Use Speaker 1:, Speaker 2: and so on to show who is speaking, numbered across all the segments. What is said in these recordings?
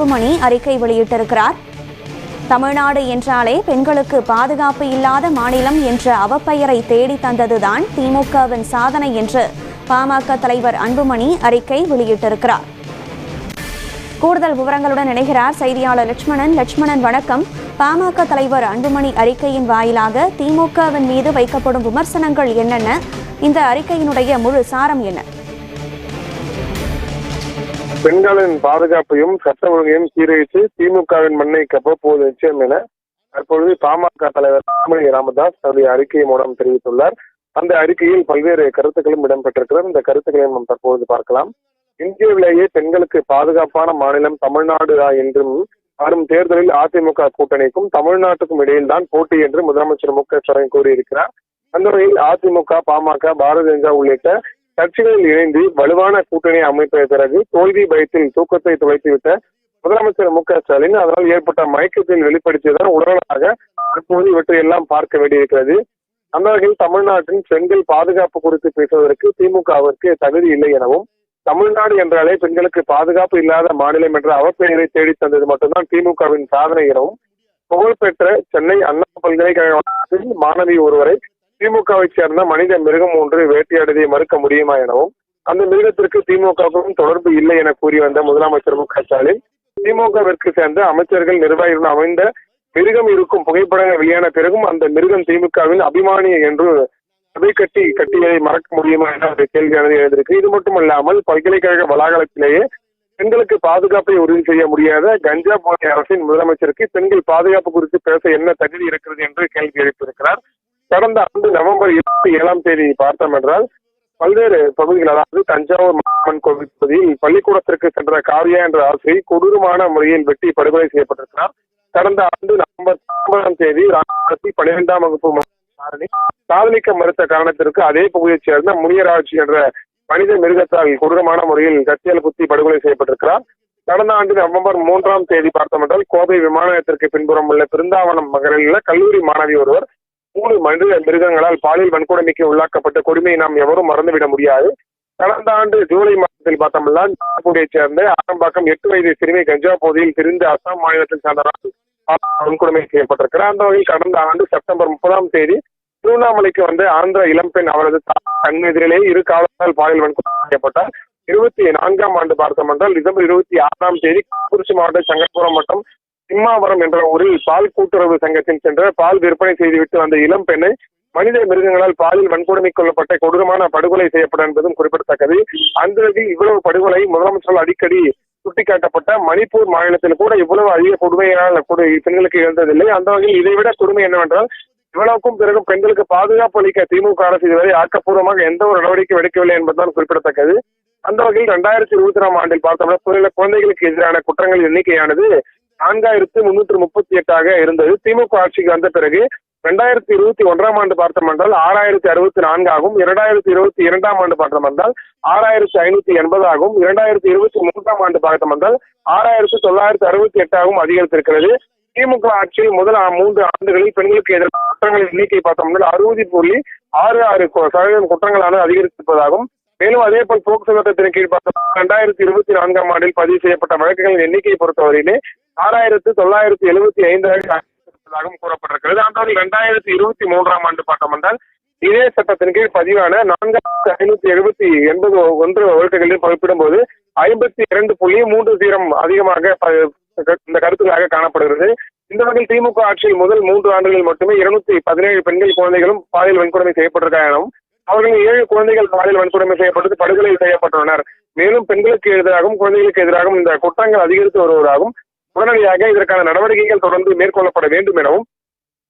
Speaker 1: அன்புமணி அறிக்கை வெளியிட்டிருக்கிறார். தமிழ்நாடு என்றாலே பெண்களுக்கு பாதுகாப்பு இல்லாத மாநிலம் என்ற அவப்பெயரை தேடி தந்ததுதான் திமுகவின் சாதனை என்று பாமக தலைவர் அன்புமணி அறிக்கை வெளியிட்டிருக்கிறார். கூடுதல் விவரங்களுடன் இணைகிறார் செய்தியாளர் லட்சுமணன். லட்சுமணன் வணக்கம். பாமக தலைவர் அன்புமணி அறிக்கையின் வாயிலாக திமுகவின் மீது வைக்கப்படும் விமர்சனங்கள் என்னென்ன? இந்த அறிக்கையினுடைய முழு சாரம் என்ன?
Speaker 2: பெண்களின் பாதுகாப்பையும் சட்ட ஒழுங்கையும் சீரழித்து திமுகவின் மண்ணை கப்பப்போவது நிச்சயம் என தற்பொழுது பாமக தலைவர் அன்புமணி ராமதாஸ் தன்னுடைய அறிக்கை மூலம் தெரிவித்துள்ளார். அந்த அறிக்கையில் பல்வேறு கருத்துக்களும் இடம்பெற்றிருக்கிறது. இந்த கருத்துக்களை நாம் தற்பொழுது பார்க்கலாம். இந்தியாவிலேயே பெண்களுக்கு பாதுகாப்பான மாநிலம் தமிழ்நாடு என்றும் வரும் தேர்தலில் அதிமுக கூட்டணிக்கும் தமிழ்நாட்டுக்கும் இடையில் தான் போட்டி என்று முதலமைச்சர் மு க ஸ்டாலின் கூறியிருக்கிறார். அந்த வகையில் அதிமுக பாமக பாரதிய ஜனதா உள்ளிட்ட கட்சிகளில் இணைந்து வலுவான கூட்டணி அமைத்த பிறகு தோல்வி பயத்தில் தூக்கத்தை துளைத்துவிட்ட முதலமைச்சர் மு க ஸ்டாலின் அதனால் ஏற்பட்ட மயக்கத்தில் வெளிப்படுத்தியதால் உடனடியாக தற்போது இவற்றை எல்லாம் பார்க்க வேண்டியிருக்கிறது. அந்த வகையில் தமிழ்நாட்டின் பெண்கள் பாதுகாப்பு குறித்து பேசுவதற்கு திமுகவிற்கு தகுதி இல்லை எனவும் தமிழ்நாடு என்றாலே பெண்களுக்கு பாதுகாப்பு இல்லாத மாநிலம் என்ற அவப்பெயரை தேடி தந்தது மட்டும்தான் திமுகவின் சாதனை எனவும் புகழ்பெற்ற சென்னை அண்ணா பல்கலைக்கழகத்தில் மாணவி ஒருவரை திமுகவை சேர்ந்த மனித மிருகம் ஒன்று வேட்டையாடுவதை மறுக்க முடியுமா எனவும் அந்த மிருகத்திற்கு திமுகவுக்கும் தொடர்பு இல்லை என கூறி வந்த முதலமைச்சர் மு க ஸ்டாலின் திமுகவிற்கு சேர்ந்த அமைச்சர்கள் நிர்வாகிகளுடன் அமைந்த மிருகம் இருக்கும் புகைப்படங்கள் வெளியான பிறகும் அந்த மிருகம் திமுகவின் அபிமானி என்று சபை கட்டி கட்டியதை மறக்க முடியுமா என்ற ஒரு கேள்வியானது எழுந்திருக்கு. இது மட்டுமல்லாமல் பல்கலைக்கழக வளாகத்திலேயே பெண்களுக்கு பாதுகாப்பை உறுதி செய்ய முடியாத கஞ்சா போதை அரசின் முதலமைச்சருக்கு பெண்கள் பாதுகாப்பு குறித்து பேச என்ன தகுதி இருக்கிறது என்று கேள்வி எழுப்பியிருக்கிறார். கடந்த ஆண்டு நவம்பர் இருபத்தி ஏழாம் தேதி பார்த்தோம் என்றால் பல்வேறு பகுதிகள் அதாவது தஞ்சாவூர் மாமன் கோவில் பகுதியில் பள்ளிக்கூடத்திற்கு சென்ற காவியா என்ற ஆசிரியை கொடூரமான முறையில் வெட்டி படுகொலை செய்யப்பட்டிருக்கிறார். கடந்த ஆண்டு நவம்பர் ஒன்பதாம் தேதி ராணுவத்தில் பன்னிரெண்டாம் வகுப்பு சாதனிக்க மறுத்த காரணத்திற்கு அதே பகுதியைச் சேர்ந்த முனியராட்சி என்ற மனித மிருகத்தால் கொடூரமான முறையில் கத்தியால் குத்தி படுகொலை செய்யப்பட்டிருக்கிறார். கடந்த ஆண்டு நவம்பர் மூன்றாம் தேதி பார்த்தோம் என்றால் கோவை விமான நிலையத்திற்கு பின்புறம் உள்ள பிருந்தாவனம் நகரில் உள்ள கல்லூரி மாணவி ஒருவர் மூணு மனித மிருகங்களால் பாலியல் வன்கொடுமைக்கு உள்ளாக்கப்பட்ட கொடுமையை நாம் எவரும் மறந்துவிட முடியாது. கடந்த ஆண்டு ஜூலை மாதத்தில் பார்த்தோம்னா நாகப்பூரைச் சேர்ந்த ஆரம்பாக்கம் எட்டு வயது சிறுமி கஞ்சா பகுதியில் திரிந்து அசாம் மாநிலத்தில் சேர்ந்தவரால் வன்கொடுமை செய்யப்பட்டிருக்கிறார். அந்த வகையில் கடந்த ஆண்டு செப்டம்பர் முப்பதாம் தேதி திருவண்ணாமலைக்கு வந்த ஆந்திர இளம்பெண் அவரது கண் எதிரிலே இரு காலத்தால் பாலியல் வன்கொடுமை செய்யப்பட்டார். இருபத்தி நான்காம் ஆண்டு பார்த்தோம் என்றால் டிசம்பர் இருபத்தி ஆறாம் தேதி குறிச்சி மாவட்டம் சங்கர்புரம் மற்றும் சிம்மாவரம் என்ற ஊரில் பால் கூட்டுறவு சங்கத்தின் சென்ற பால் விற்பனை செய்துவிட்டு வந்த இளம் பெண்ணை மனித மிருகங்களால் பாலில் வன்கொடுமை கொள்ளப்பட்ட கொடூரமான படுகொலை செய்யப்படும் என்பதும் குறிப்பிடத்தக்கது. அந்த இவ்வளவு படுகொலை முதலமைச்சரால் அடிக்கடி சுட்டிக்காட்டப்பட்ட மணிப்பூர் மாநிலத்தில் கூட இவ்வளவு அதிக கொடுமையினால் கொடு பெண்களுக்கு இழந்ததில்லை அந்த வகையில் இதைவிட கொடுமை என்னவென்றால் இவ்வளவுக்கும் பிறகு பெண்களுக்கு பாதுகாப்பு அளிக்க திமுக அரசு இதுவரை ஆக்கப்பூர்வமாக எந்த ஒரு நடவடிக்கையும் எடுக்கவில்லை என்பதுதான் குறிப்பிடத்தக்கது. அந்த வகையில் இரண்டாயிரத்தி இருபத்தி நாலாம் ஆண்டில் பார்த்தோம்னா குழந்தைகளுக்கு எதிரான குற்றங்களின் எண்ணிக்கையானது நான்காயிரத்து முன்னூற்று முப்பத்தி எட்டாக இருந்தது. திமுக ஆட்சிக்கு வந்த பிறகு இரண்டாயிரத்தி இருபத்தி ஒன்றாம் ஆண்டு பார்த்தோம் என்றால் ஆறாயிரத்தி அறுபத்தி நான்காகும் இரண்டாயிரத்தி இருபத்தி இரண்டாம் ஆண்டு பார்த்தோம் என்றால் ஆறாயிரத்தி ஐநூத்தி எண்பதாகும் இரண்டாயிரத்தி இருபத்தி மூன்றாம் ஆண்டு பார்த்தோம் என்றால் ஆறாயிரத்தி தொள்ளாயிரத்தி அறுபத்தி எட்டாகவும் அதிகரித்திருக்கிறது. திமுக ஆட்சியில் முதல் மூன்று ஆண்டுகளில் பெண்களுக்கு எதிரான குற்றங்களின் எண்ணிக்கை பார்த்தோம் என்றால் அறுபது புள்ளி ஆறு ஆறு சதவீதம் குற்றங்களானது அதிகரித்திருப்பதாகும் மேலும் அதே போல் போக்சோ சட்டத்தின் கீழ் பார்த்தோம். இரண்டாயிரத்தி இருபத்தி நான்காம் ஆண்டில் பதிவு செய்யப்பட்ட வழக்குகளின் எண்ணிக்கையை பொறுத்தவரையிலே ஆறாயிரத்து தொள்ளாயிரத்தி எழுபத்தி ஐந்தாக கூறப்பட்டிருக்கிறது. ஆனால் இரண்டாயிரத்தி இருபத்தி மூன்றாம் ஆண்டு பார்த்தோம் என்றால் இதே சட்டத்தின் கீழ் பதிவான நான்காயிரத்தி ஐநூத்தி எழுபத்தி எண்பது ஒன்று வழக்குகளில் பதிப்பிடும்போது ஐம்பத்தி இரண்டு புள்ளி மூன்று சீரம் அதிகமாக ப- இந்த கருத்துக்களாக காணப்படுகிறது. இந்த வகையில் திமுக ஆட்சியில் முதல் மூன்று ஆண்டுகளில் மட்டுமே இருநூத்தி பதினேழு பெண்கள் குழந்தைகளும் பாலியல் வன்கொடுமை செய்யப்பட்டிருக்காங்க எனவும் அவர்கள் ஏழு குழந்தைகள் பாலியல் வன்கொடுமை செய்யப்பட்டு படுகொலை செய்யப்பட்டுள்ளனர். மேலும் பெண்களுக்கு எதிராகவும் குழந்தைகளுக்கு எதிராகவும் இந்த குற்றங்கள் அதிகரித்து வருவதாகவும் உடனடியாக இதற்கான நடவடிக்கைகள் தொடர்ந்து மேற்கொள்ளப்பட வேண்டும் எனவும்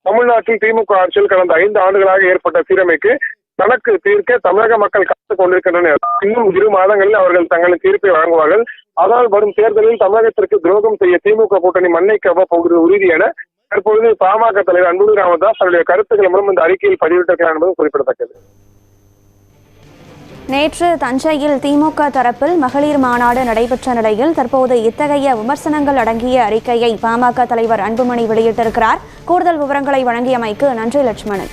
Speaker 2: தமிழ்நாட்டில் திமுக ஆட்சியில் கடந்த ஐந்து ஆண்டுகளாக ஏற்பட்ட சீரமைக்கு கணக்கு தீர்க்க தமிழக மக்கள் காத்துக் கொண்டிருக்கின்றனர். இன்னும் இரு மாதங்களில் அவர்கள் தங்களின் தீர்ப்பை வழங்குவார்கள். ஆனால் வரும் தேர்தலில் தமிழகத்திற்கு துரோகம் செய்ய திமுக கூட்டணி மண்ணை போகிறது உறுதி என தற்பொழுது பாமக தலைவர் அன்புமணி ராமதாஸ் அவருடைய கருத்துக்கள் மூலம் இந்த அறிக்கையில் பதிவிட்டிருக்கிறார் என்பது குறிப்பிடத்தக்கது.
Speaker 1: நேற்று தஞ்சையில் திமுக தரப்பில் மகளிர் மாநாடு நடைபெற்ற நிலையில் தற்போது இத்தகைய விமர்சனங்கள் அடங்கிய அறிக்கையை பாமக தலைவர் அன்புமணி வெளியிட்டிருக்கிறார். கூடுதல் விவரங்களை வழங்கியமைக்கு நன்றி லட்சுமணன்.